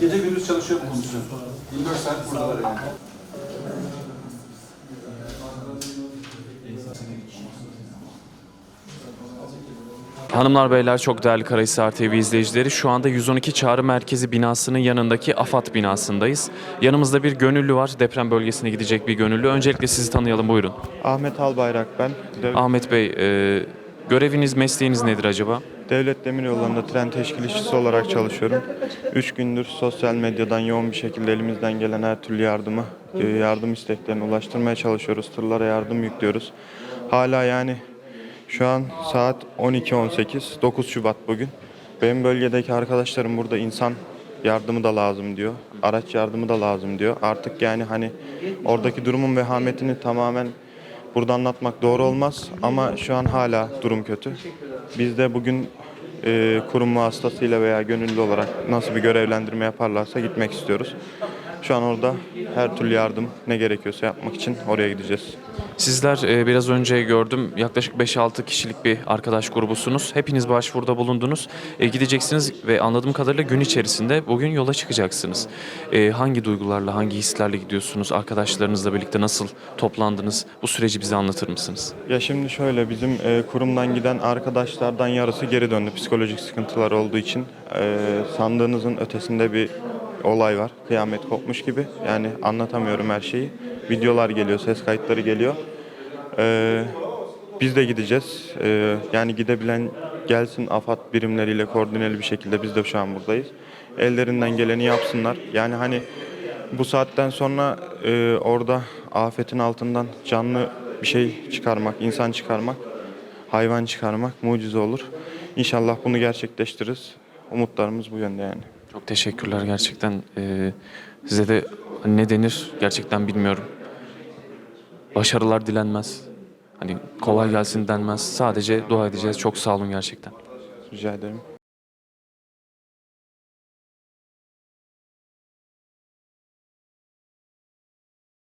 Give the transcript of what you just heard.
Gece gündüz çalışıyor bu komisyon. 24 saat buradalar yani. Hanımlar beyler çok değerli Karahisar TV izleyicileri şu anda 112 Çağrı Merkezi binasının yanındaki AFAD binasındayız. Yanımızda bir gönüllü var deprem bölgesine gidecek bir gönüllü. Öncelikle sizi tanıyalım buyurun. Ahmet Albayrak ben. Ahmet Bey e, göreviniz mesleğiniz nedir acaba? Devlet Demiryolları'nda tren teşkil işçisi olarak çalışıyorum. Üç gündür sosyal medyadan yoğun bir şekilde elimizden gelen her türlü yardımı, e, yardım isteklerini ulaştırmaya çalışıyoruz. Tırlara yardım yüklüyoruz. Hala yani şu an saat 12.18, 9 Şubat bugün. Benim bölgedeki arkadaşlarım burada insan yardımı da lazım diyor. Araç yardımı da lazım diyor. Artık yani hani oradaki durumun vehametini tamamen burada anlatmak doğru olmaz ama şu an hala durum kötü. Biz de bugün e, kurum vasıtasıyla veya gönüllü olarak nasıl bir görevlendirme yaparlarsa gitmek istiyoruz. Şu an orada her türlü yardım ne gerekiyorsa yapmak için oraya gideceğiz. Sizler e, biraz önce gördüm yaklaşık 5-6 kişilik bir arkadaş grubusunuz. Hepiniz başvuruda bulundunuz. E, gideceksiniz ve anladığım kadarıyla gün içerisinde bugün yola çıkacaksınız. E, hangi duygularla, hangi hislerle gidiyorsunuz? Arkadaşlarınızla birlikte nasıl toplandınız? Bu süreci bize anlatır mısınız? Ya şimdi şöyle bizim e, kurumdan giden arkadaşlardan yarısı geri döndü psikolojik sıkıntılar olduğu için. E, sandığınızın ötesinde bir olay var. Kıyamet kopmuş gibi. Yani anlatamıyorum her şeyi. Videolar geliyor, ses kayıtları geliyor. E, biz de gideceğiz. E, yani gidebilen gelsin AFAD birimleriyle koordineli bir şekilde biz de şu an buradayız. Ellerinden geleni yapsınlar. Yani hani bu saatten sonra e, orada afetin altından canlı bir şey çıkarmak, insan çıkarmak, hayvan çıkarmak mucize olur. İnşallah bunu gerçekleştiririz. Umutlarımız bu yönde yani. Çok teşekkürler gerçekten. E, size de ne denir gerçekten bilmiyorum. Başarılar dilenmez. Hani kolay gelsin denmez. Sadece dua edeceğiz. Çok sağ olun gerçekten. Rica ederim.